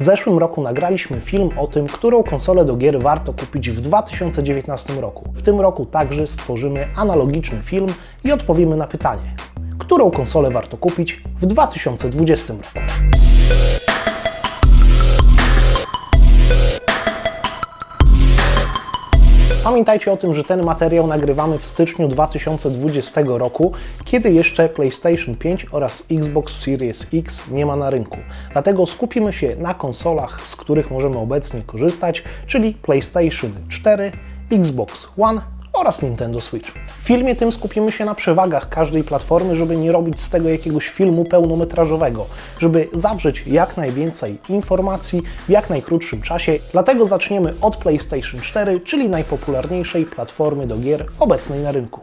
W zeszłym roku nagraliśmy film o tym, którą konsolę do gier warto kupić w 2019 roku. W tym roku także stworzymy analogiczny film i odpowiemy na pytanie, którą konsolę warto kupić w 2020 roku. Pamiętajcie o tym, że ten materiał nagrywamy w styczniu 2020 roku, kiedy jeszcze PlayStation 5 oraz Xbox Series X nie ma na rynku. Dlatego skupimy się na konsolach, z których możemy obecnie korzystać, czyli PlayStation 4, Xbox One oraz Nintendo Switch. W filmie tym skupimy się na przewagach każdej platformy, żeby nie robić z tego jakiegoś filmu pełnometrażowego, żeby zawrzeć jak najwięcej informacji w jak najkrótszym czasie. Dlatego zaczniemy od PlayStation 4, czyli najpopularniejszej platformy do gier obecnej na rynku.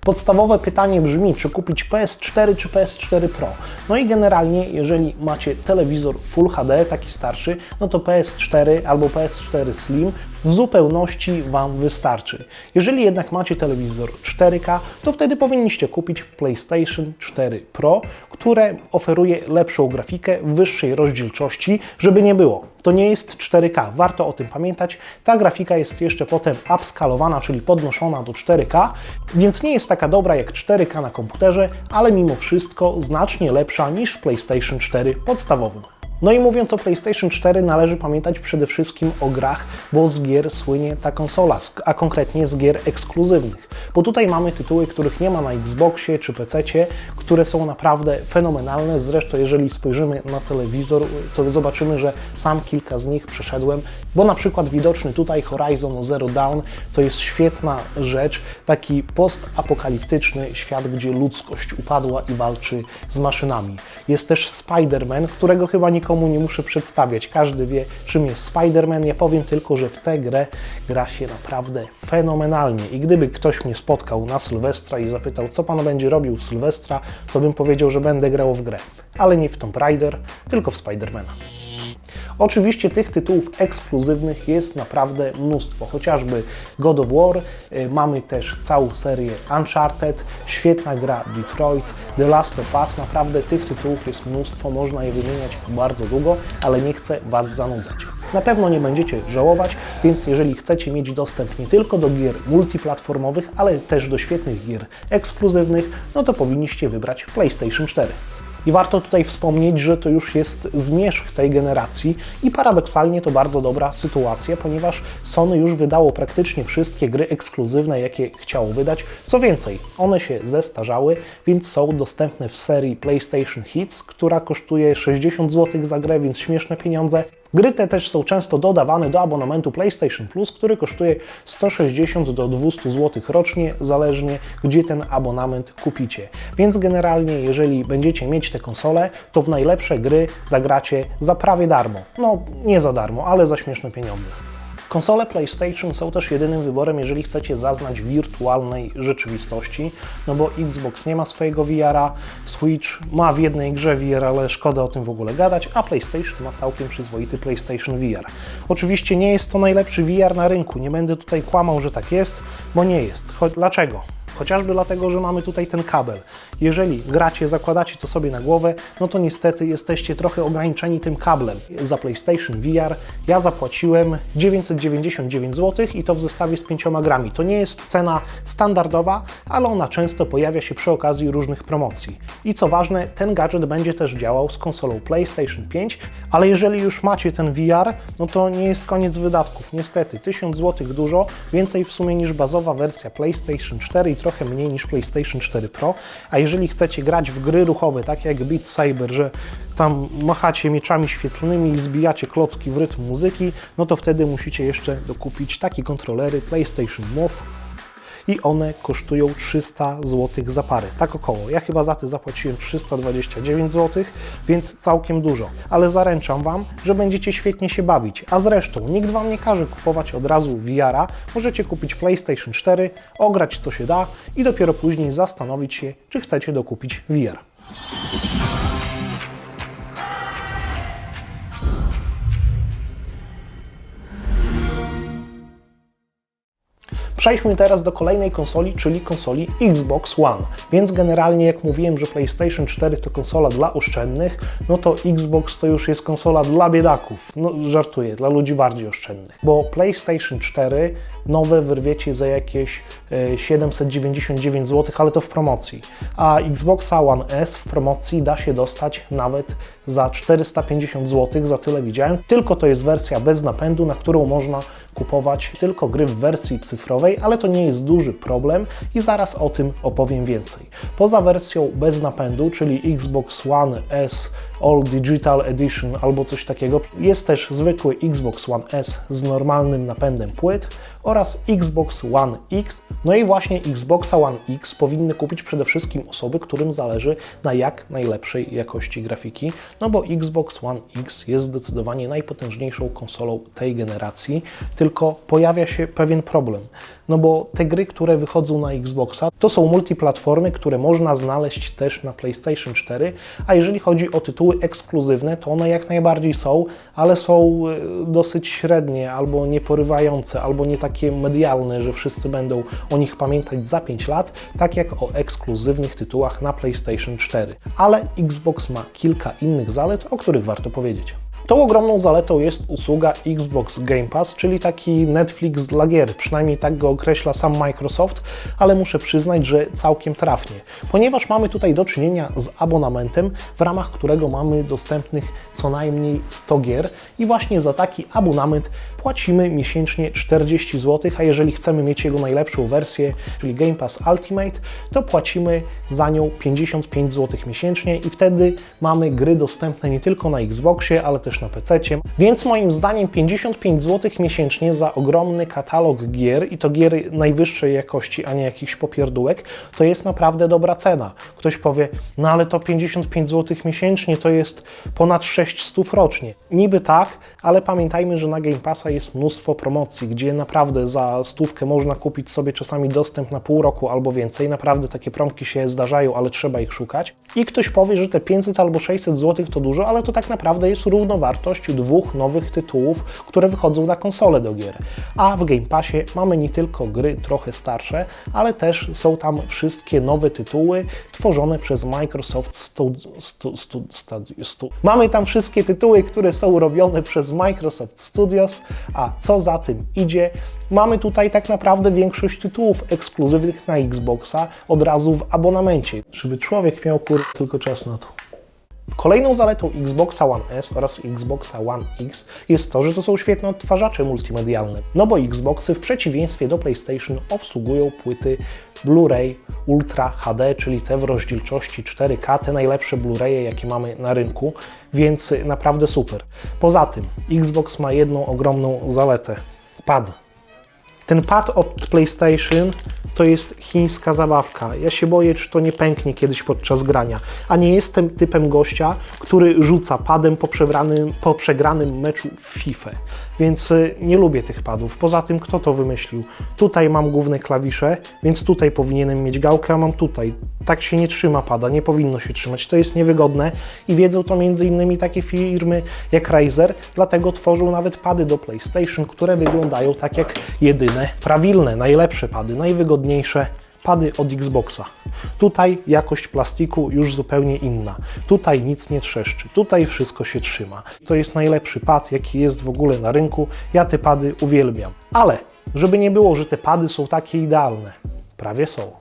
Podstawowe pytanie brzmi, czy kupić PS4 czy PS4 Pro. No i generalnie, jeżeli macie telewizor Full HD, taki starszy, no to PS4 albo PS4 Slim w zupełności Wam wystarczy. Jeżeli jednak macie telewizor 4K, to wtedy powinniście kupić PlayStation 4 Pro, które oferuje lepszą grafikę wyższej rozdzielczości, żeby nie było. To nie jest 4K, warto o tym pamiętać. Ta grafika jest jeszcze potem upskalowana, czyli podnoszona do 4K, więc nie jest taka dobra jak 4K na komputerze, ale mimo wszystko znacznie lepsza niż w PlayStation 4 podstawowym. No i mówiąc o PlayStation 4, należy pamiętać przede wszystkim o grach, bo z gier słynie ta konsola, a konkretnie z gier ekskluzywnych. Bo tutaj mamy tytuły, których nie ma na Xboxie czy PC, które są naprawdę fenomenalne. Zresztą, jeżeli spojrzymy na telewizor, to zobaczymy, że sam kilka z nich przeszedłem, bo na przykład widoczny tutaj Horizon Zero Dawn to jest świetna rzecz, taki postapokaliptyczny świat, gdzie ludzkość upadła i walczy z maszynami. Jest też Spider-Man, którego chyba nikomu nie muszę przedstawiać. Każdy wie, czym jest Spider-Man. Ja powiem tylko, że w tę grę gra się naprawdę fenomenalnie. I gdyby ktoś mnie spotkał na Sylwestra i zapytał, co pan będzie robił w Sylwestra, to bym powiedział, że będę grał w grę. Ale nie w Tomb Raider, tylko w Spidermana. Oczywiście tych tytułów ekskluzywnych jest naprawdę mnóstwo, chociażby God of War, y, mamy też całą serię Uncharted, świetna gra Detroit, The Last of Us, naprawdę tych tytułów jest mnóstwo, można je wymieniać bardzo długo, ale nie chcę Was zanudzać. Na pewno nie będziecie żałować, więc jeżeli chcecie mieć dostęp nie tylko do gier multiplatformowych, ale też do świetnych gier ekskluzywnych, no to powinniście wybrać PlayStation 4. I warto tutaj wspomnieć, że to już jest zmierzch tej generacji i paradoksalnie to bardzo dobra sytuacja, ponieważ Sony już wydało praktycznie wszystkie gry ekskluzywne, jakie chciało wydać. Co więcej, one się zestarzały, więc są dostępne w serii PlayStation Hits, która kosztuje 60 zł za grę, więc śmieszne pieniądze. Gry te też są często dodawane do abonamentu PlayStation Plus, który kosztuje 160 do 200 zł rocznie, zależnie gdzie ten abonament kupicie. Więc generalnie, jeżeli będziecie mieć te konsole, to w najlepsze gry zagracie za prawie darmo. No, nie za darmo, ale za śmieszne pieniądze. Konsole PlayStation są też jedynym wyborem, jeżeli chcecie zaznać wirtualnej rzeczywistości, no bo Xbox nie ma swojego VR-a, Switch ma w jednej grze VR, ale szkoda o tym w ogóle gadać, a PlayStation ma całkiem przyzwoity PlayStation VR. Oczywiście nie jest to najlepszy VR na rynku, nie będę tutaj kłamał, że tak jest, bo nie jest. Cho dlaczego? Chociażby dlatego, że mamy tutaj ten kabel. Jeżeli gracie, zakładacie to sobie na głowę, no to niestety jesteście trochę ograniczeni tym kablem. Za PlayStation VR ja zapłaciłem 999 zł i to w zestawie z 5 grami. To nie jest cena standardowa, ale ona często pojawia się przy okazji różnych promocji. I co ważne, ten gadżet będzie też działał z konsolą PlayStation 5, ale jeżeli już macie ten VR, no to nie jest koniec wydatków. Niestety, 1000 zł dużo, więcej w sumie niż bazowa wersja PlayStation 4 i trochę mniej niż PlayStation 4 Pro. A jeżeli chcecie grać w gry ruchowe, takie jak Beat Saber, że tam machacie mieczami świetlnymi i zbijacie klocki w rytm muzyki, no to wtedy musicie jeszcze dokupić takie kontrolery PlayStation Move i one kosztują 300 zł za parę, tak około. Ja chyba za to zapłaciłem 329 zł, więc całkiem dużo, ale zaręczam Wam, że będziecie świetnie się bawić. A zresztą nikt Wam nie każe kupować od razu VR-a, możecie kupić PlayStation 4, ograć co się da i dopiero później zastanowić się, czy chcecie dokupić VR. Przejdźmy teraz do kolejnej konsoli, czyli konsoli Xbox One. Więc generalnie jak mówiłem, że PlayStation 4 to konsola dla oszczędnych, no to Xbox to już jest konsola dla biedaków. No żartuję, dla ludzi bardziej oszczędnych. Bo PlayStation 4 nowe wyrwiecie za jakieś e, 799 zł, ale to w promocji. A Xboxa One S w promocji da się dostać nawet za 450 zł, za tyle widziałem. Tylko to jest wersja bez napędu, na którą można kupować tylko gry w wersji cyfrowej, ale to nie jest duży problem i zaraz o tym opowiem więcej. Poza wersją bez napędu, czyli Xbox One S All Digital Edition albo coś takiego, jest też zwykły Xbox One S z normalnym napędem płyt oraz Xbox One X. No i właśnie Xboxa One X powinny kupić przede wszystkim osoby, którym zależy na jak najlepszej jakości grafiki, no bo Xbox One X jest zdecydowanie najpotężniejszą konsolą tej generacji, tylko pojawia się pewien problem. No bo te gry, które wychodzą na Xboxa, to są multiplatformy, które można znaleźć też na PlayStation 4, a jeżeli chodzi o tytuły ekskluzywne, to one jak najbardziej są, ale są e, dosyć średnie, albo nieporywające, albo nie takie medialne, że wszyscy będą o nich pamiętać za 5 lat, tak jak o ekskluzywnych tytułach na PlayStation 4. Ale Xbox ma kilka innych zalet, o których warto powiedzieć. Tą ogromną zaletą jest usługa Xbox Game Pass, czyli taki Netflix dla gier. Przynajmniej tak go określa sam Microsoft, ale muszę przyznać, że całkiem trafnie, ponieważ mamy tutaj do czynienia z abonamentem, w ramach którego mamy dostępnych co najmniej 100 gier i właśnie za taki abonament płacimy miesięcznie 40 zł, a jeżeli chcemy mieć jego najlepszą wersję, czyli Game Pass Ultimate, to płacimy za nią 55 zł miesięcznie i wtedy mamy gry dostępne nie tylko na Xboxie, ale też na PC. Więc moim zdaniem 55 zł miesięcznie za ogromny katalog gier i to gier najwyższej jakości, a nie jakichś popierdółek, to jest naprawdę dobra cena. Ktoś powie, no ale to 55 zł miesięcznie to jest ponad 600 rocznie. Niby tak, ale pamiętajmy, że na Game Passa jest mnóstwo promocji, gdzie naprawdę za stówkę można kupić sobie czasami dostęp na pół roku albo więcej. Naprawdę takie promki się zdarzają, ale trzeba ich szukać. I ktoś powie, że te 500 albo 600 zł to dużo, ale to tak naprawdę jest równowartość dwóch nowych tytułów, które wychodzą na konsole do gier. A w Game Passie mamy nie tylko gry trochę starsze, ale też są tam wszystkie nowe tytuły tworzone przez Microsoft Stu, stu, stu, stu, stu. Mamy tam wszystkie tytuły, które są robione przez Microsoft Studios, a co za tym idzie, mamy tutaj tak naprawdę większość tytułów ekskluzywnych na Xboxa od razu w abonamencie. Żeby człowiek miał kur... tylko czas na to. Kolejną zaletą Xboxa One S oraz Xboxa One X jest to, że to są świetne odtwarzacze multimedialne. No bo Xboxy w przeciwieństwie do PlayStation obsługują płyty Blu-ray Ultra HD, czyli te w rozdzielczości 4K, te najlepsze Blu-raye, jakie mamy na rynku, więc naprawdę super. Poza tym Xbox ma jedną ogromną zaletę. Pad. Ten pad od PlayStation to jest chińska zabawka. Ja się boję, czy to nie pęknie kiedyś podczas grania. A nie jestem typem gościa, który rzuca padem po przegranym, po przegranym meczu w FIFA. Więc y, nie lubię tych padów. Poza tym, kto to wymyślił? Tutaj mam główne klawisze, więc tutaj powinienem mieć gałkę, a mam tutaj. Tak się nie trzyma pada, nie powinno się trzymać. To jest niewygodne i wiedzą to m.in. takie firmy jak Razer, dlatego tworzą nawet pady do PlayStation, które wyglądają tak jak jedyne, prawilne, najlepsze pady, najwygodniejsze pady od Xboxa. Tutaj jakość plastiku już zupełnie inna. Tutaj nic nie trzeszczy, tutaj wszystko się trzyma. To jest najlepszy pad, jaki jest w ogóle na rynku. Ja te pady uwielbiam. Ale żeby nie było, że te pady są takie idealne, prawie są,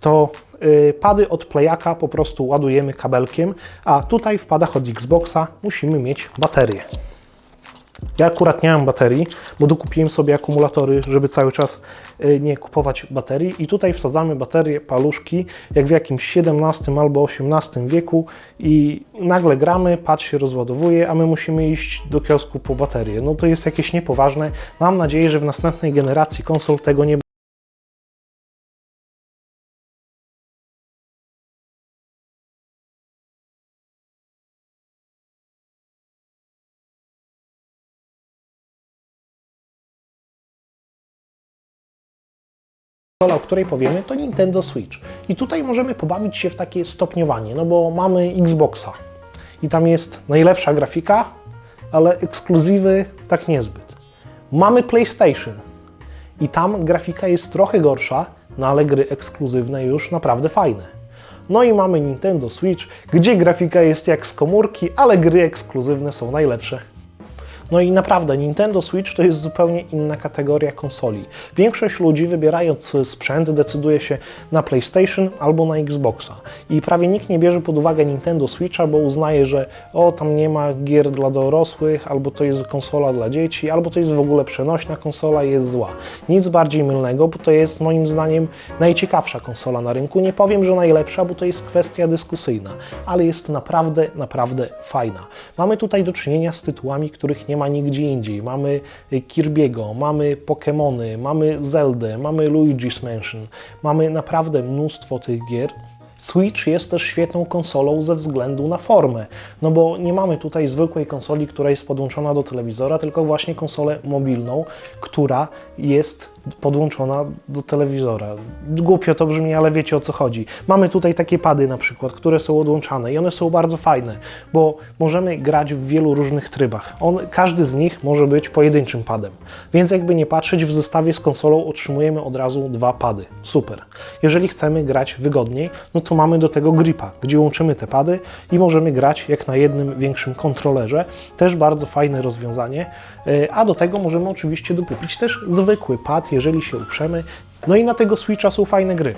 to y, pady od Playaka po prostu ładujemy kabelkiem, a tutaj w padach od Xboxa musimy mieć baterię. Ja akurat nie mam baterii, bo dokupiłem sobie akumulatory, żeby cały czas y, nie kupować baterii. I tutaj wsadzamy baterie, paluszki, jak w jakimś XVII albo XVIII wieku i nagle gramy, pad się rozładowuje, a my musimy iść do kiosku po baterię. No to jest jakieś niepoważne. Mam nadzieję, że w następnej generacji konsol tego nie której powiemy, to Nintendo Switch. I tutaj możemy pobawić się w takie stopniowanie, no bo mamy Xboxa i tam jest najlepsza grafika, ale ekskluzywy tak niezbyt. Mamy PlayStation i tam grafika jest trochę gorsza, no ale gry ekskluzywne już naprawdę fajne. No i mamy Nintendo Switch, gdzie grafika jest jak z komórki, ale gry ekskluzywne są najlepsze. No i naprawdę, Nintendo Switch to jest zupełnie inna kategoria konsoli. Większość ludzi wybierając sprzęt decyduje się na PlayStation albo na Xboxa. I prawie nikt nie bierze pod uwagę Nintendo Switcha, bo uznaje, że o, tam nie ma gier dla dorosłych, albo to jest konsola dla dzieci, albo to jest w ogóle przenośna konsola i jest zła. Nic bardziej mylnego, bo to jest moim zdaniem najciekawsza konsola na rynku. Nie powiem, że najlepsza, bo to jest kwestia dyskusyjna, ale jest naprawdę, naprawdę fajna. Mamy tutaj do czynienia z tytułami, których nie ma nigdzie indziej. Mamy Kirby'ego, mamy Pokémony, mamy Zeldę, mamy Luigi's Mansion. Mamy naprawdę mnóstwo tych gier. Switch jest też świetną konsolą ze względu na formę, no bo nie mamy tutaj zwykłej konsoli, która jest podłączona do telewizora, tylko właśnie konsolę mobilną, która jest podłączona do telewizora. Głupio to brzmi, ale wiecie o co chodzi. Mamy tutaj takie pady na przykład, które są odłączane i one są bardzo fajne, bo możemy grać w wielu różnych trybach. On, każdy z nich może być pojedynczym padem, więc jakby nie patrzeć, w zestawie z konsolą otrzymujemy od razu dwa pady. Super. Jeżeli chcemy grać wygodniej, no to mamy do tego gripa, gdzie łączymy te pady i możemy grać jak na jednym większym kontrolerze. Też bardzo fajne rozwiązanie. E, A do tego możemy oczywiście dokupić też zwykły pad, jeżeli się uprzemy. No i na tego Switcha są fajne gry.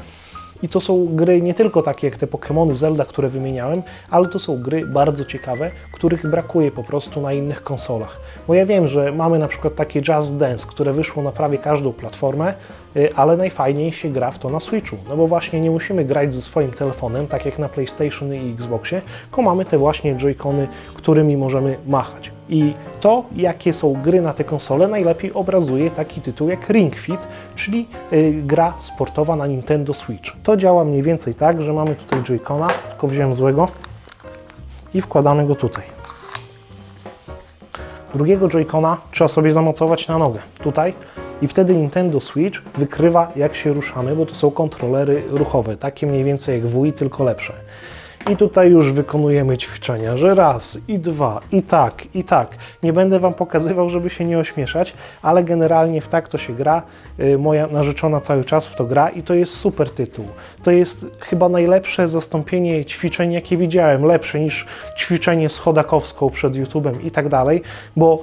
I to są gry nie tylko takie jak te Pokémony Zelda, które wymieniałem, ale to są gry bardzo ciekawe, których brakuje po prostu na innych konsolach. Bo ja wiem, że mamy na przykład takie Just Dance, które wyszło na prawie każdą platformę, y, ale najfajniej się gra w to na Switchu. No bo właśnie nie musimy grać ze swoim telefonem, tak jak na PlayStation i Xboxie, tylko mamy te właśnie Joy-Cony, którymi możemy machać. I to, jakie są gry na te konsole, najlepiej obrazuje taki tytuł jak Ring Fit, czyli y, gra sportowa na Nintendo Switch. To działa mniej więcej tak, że mamy tutaj Joy-Cona, tylko wziąłem złego i wkładamy go tutaj. Drugiego Joy-Cona trzeba sobie zamocować na nogę, tutaj. I wtedy Nintendo Switch wykrywa, jak się ruszamy, bo to są kontrolery ruchowe, takie mniej więcej jak Wii, tylko lepsze. I tutaj już wykonujemy ćwiczenia, że raz, i dwa, i tak, i tak. Nie będę Wam pokazywał, żeby się nie ośmieszać, ale generalnie w tak to się gra. Y, Moja narzeczona cały czas w to gra i to jest super tytuł. To jest chyba najlepsze zastąpienie ćwiczeń, jakie widziałem. Lepsze niż ćwiczenie z Chodakowską przed YouTube'em i tak dalej, bo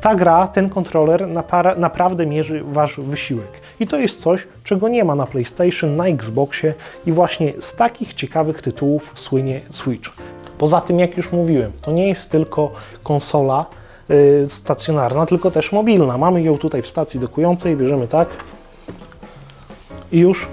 ta gra, ten kontroler naprawdę mierzy Wasz wysiłek. I to jest coś, czego nie ma na PlayStation, na Xboxie i właśnie z takich ciekawych tytułów słynie Switch. Poza tym, jak już mówiłem, to nie jest tylko konsola yy, stacjonarna, tylko też mobilna. Mamy ją tutaj w stacji dokującej, bierzemy tak i już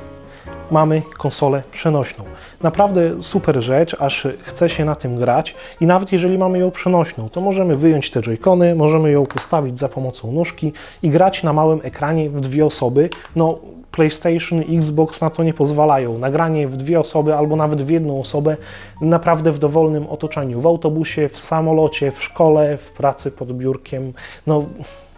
mamy konsolę przenośną. Naprawdę super rzecz, aż chce się na tym grać i nawet jeżeli mamy ją przenośną, to możemy wyjąć te joycony, możemy ją postawić za pomocą nóżki i grać na małym ekranie w dwie osoby. No, PlayStation Xbox na to nie pozwalają. Nagranie w dwie osoby albo nawet w jedną osobę naprawdę w dowolnym otoczeniu. W autobusie, w samolocie, w szkole, w pracy pod biurkiem, no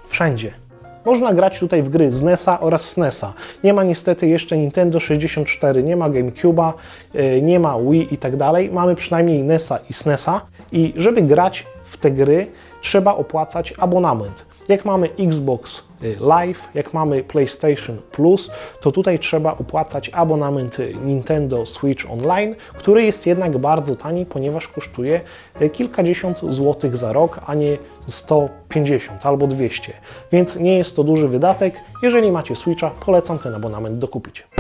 wszędzie. Można grać tutaj w gry z NES-a oraz SNES-a. Nie ma niestety jeszcze Nintendo 64, nie ma GameCube'a, yy, nie ma Wii i tak dalej. Mamy przynajmniej NES-a i SNES-a i żeby grać w te gry trzeba opłacać abonament. Jak mamy Xbox y, Live, jak mamy PlayStation Plus, to tutaj trzeba opłacać abonament Nintendo Switch Online, który jest jednak bardzo tani, ponieważ kosztuje y, kilkadziesiąt złotych za rok, a nie 150 albo 200. Więc nie jest to duży wydatek. Jeżeli macie Switcha, polecam ten abonament dokupić.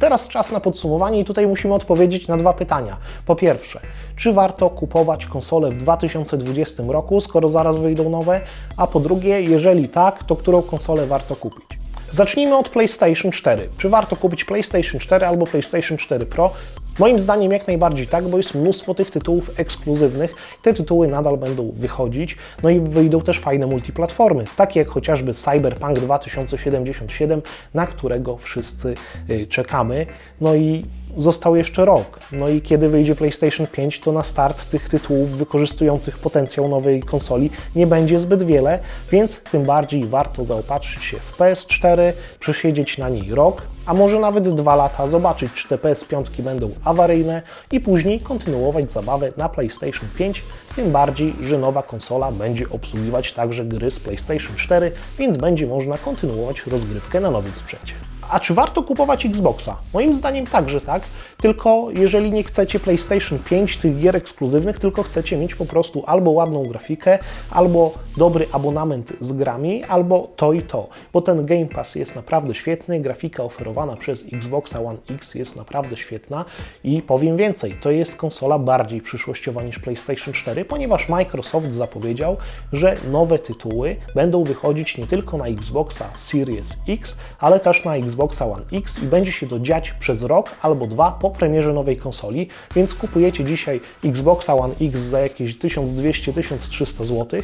Teraz czas na podsumowanie i tutaj musimy odpowiedzieć na dwa pytania. Po pierwsze, czy warto kupować konsole w 2020 roku, skoro zaraz wyjdą nowe? A po drugie, jeżeli tak, to którą konsolę warto kupić? Zacznijmy od PlayStation 4. Czy warto kupić PlayStation 4 albo PlayStation 4 Pro? Moim zdaniem jak najbardziej tak, bo jest mnóstwo tych tytułów ekskluzywnych. Te tytuły nadal będą wychodzić, no i wyjdą też fajne multiplatformy, takie jak chociażby Cyberpunk 2077, na którego wszyscy y, czekamy. No i został jeszcze rok. No i kiedy wyjdzie PlayStation 5, to na start tych tytułów wykorzystujących potencjał nowej konsoli nie będzie zbyt wiele, więc tym bardziej warto zaopatrzyć się w PS4, przesiedzieć na niej rok, a może nawet dwa lata, zobaczyć czy te PS5 będą awaryjne i później kontynuować zabawę na PlayStation 5, tym bardziej, że nowa konsola będzie obsługiwać także gry z PlayStation 4, więc będzie można kontynuować rozgrywkę na nowym sprzęcie. A czy warto kupować Xboxa? Moim zdaniem także tak, tylko jeżeli nie chcecie PlayStation 5 tych gier ekskluzywnych, tylko chcecie mieć po prostu albo ładną grafikę, albo dobry abonament z grami, albo to i to, bo ten Game Pass jest naprawdę świetny, grafika oferowana przez Xboxa One X jest naprawdę świetna i powiem więcej, to jest konsola bardziej przyszłościowa niż PlayStation 4, ponieważ Microsoft zapowiedział, że nowe tytuły będą wychodzić nie tylko na Xboxa Series X, ale też na Xboxa One X i będzie się to dziać przez rok albo dwa po premierze nowej konsoli, więc kupujecie dzisiaj Xboxa One X za jakieś 1200-1300 zł,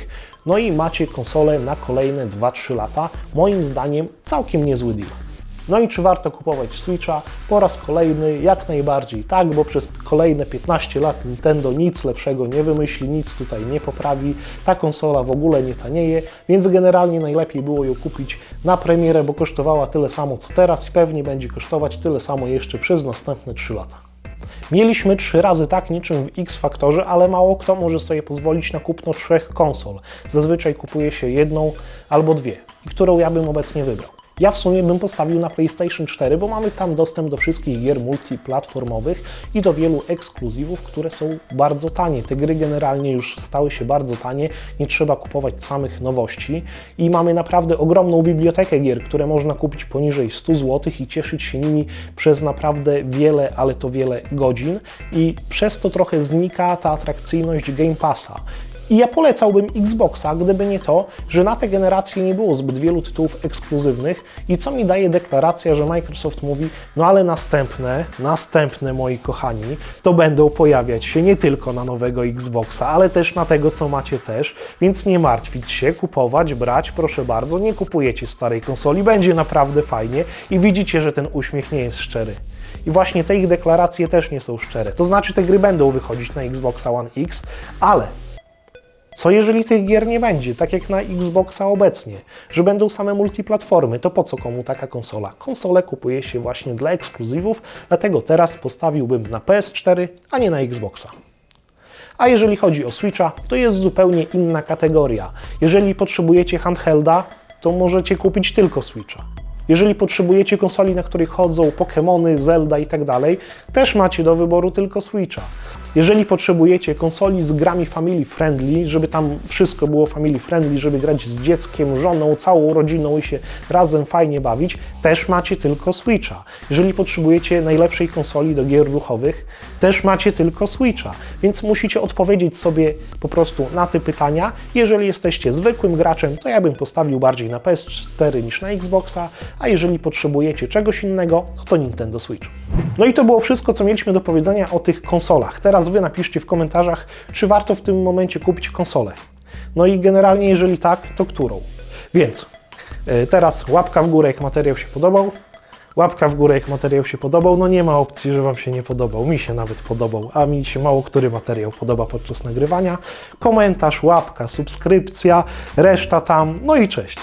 no i macie konsolę na kolejne 2-3 lata. Moim zdaniem całkiem niezły deal. No i czy warto kupować Switcha? Po raz kolejny jak najbardziej tak, bo przez kolejne 15 lat Nintendo nic lepszego nie wymyśli, nic tutaj nie poprawi. Ta konsola w ogóle nie tanieje, więc generalnie najlepiej było ją kupić na premierę, bo kosztowała tyle samo co teraz i pewnie będzie kosztować tyle samo jeszcze przez następne 3 lata. Mieliśmy trzy razy tak niczym w X-Faktorze, ale mało kto może sobie pozwolić na kupno trzech konsol. Zazwyczaj kupuje się jedną albo dwie, którą ja bym obecnie wybrał. Ja w sumie bym postawił na PlayStation 4, bo mamy tam dostęp do wszystkich gier multiplatformowych i do wielu ekskluzywów, które są bardzo tanie. Te gry generalnie już stały się bardzo tanie, nie trzeba kupować samych nowości i mamy naprawdę ogromną bibliotekę gier, które można kupić poniżej 100 zł i cieszyć się nimi przez naprawdę wiele, ale to wiele godzin i przez to trochę znika ta atrakcyjność Game Passa. I ja polecałbym Xboxa, gdyby nie to, że na tę generację nie było zbyt wielu tytułów ekskluzywnych i co mi daje deklaracja, że Microsoft mówi, no ale następne, następne moi kochani, to będą pojawiać się nie tylko na nowego Xboxa, ale też na tego, co macie też, więc nie martwić się, kupować, brać, proszę bardzo, nie kupujecie starej konsoli, będzie naprawdę fajnie i widzicie, że ten uśmiech nie jest szczery. I właśnie te ich deklaracje też nie są szczere. To znaczy, te gry będą wychodzić na Xboxa One X, ale co jeżeli tych gier nie będzie, tak jak na Xboxa obecnie, że będą same multiplatformy, to po co komu taka konsola? Konsolę kupuje się właśnie dla ekskluzywów, dlatego teraz postawiłbym na PS4, a nie na Xboxa. A jeżeli chodzi o Switcha, to jest zupełnie inna kategoria. Jeżeli potrzebujecie handhelda, to możecie kupić tylko Switcha. Jeżeli potrzebujecie konsoli, na której chodzą Pokémony, Zelda i tak dalej, też macie do wyboru tylko Switcha. Jeżeli potrzebujecie konsoli z grami family friendly, żeby tam wszystko było family friendly, żeby grać z dzieckiem, żoną, całą rodziną i się razem fajnie bawić, też macie tylko Switcha. Jeżeli potrzebujecie najlepszej konsoli do gier ruchowych, też macie tylko Switcha. Więc musicie odpowiedzieć sobie po prostu na te pytania. Jeżeli jesteście zwykłym graczem, to ja bym postawił bardziej na PS4 niż na Xboxa, a jeżeli potrzebujecie czegoś innego, to, to Nintendo Switch. No i to było wszystko, co mieliśmy do powiedzenia o tych konsolach. Teraz Wy napiszcie w komentarzach, czy warto w tym momencie kupić konsolę. No i generalnie, jeżeli tak, to którą. Więc yy, teraz łapka w górę, jak materiał się podobał. Łapka w górę, jak materiał się podobał. No nie ma opcji, że Wam się nie podobał. Mi się nawet podobał, a mi się mało który materiał podoba podczas nagrywania. Komentarz, łapka, subskrypcja, reszta tam. No i cześć.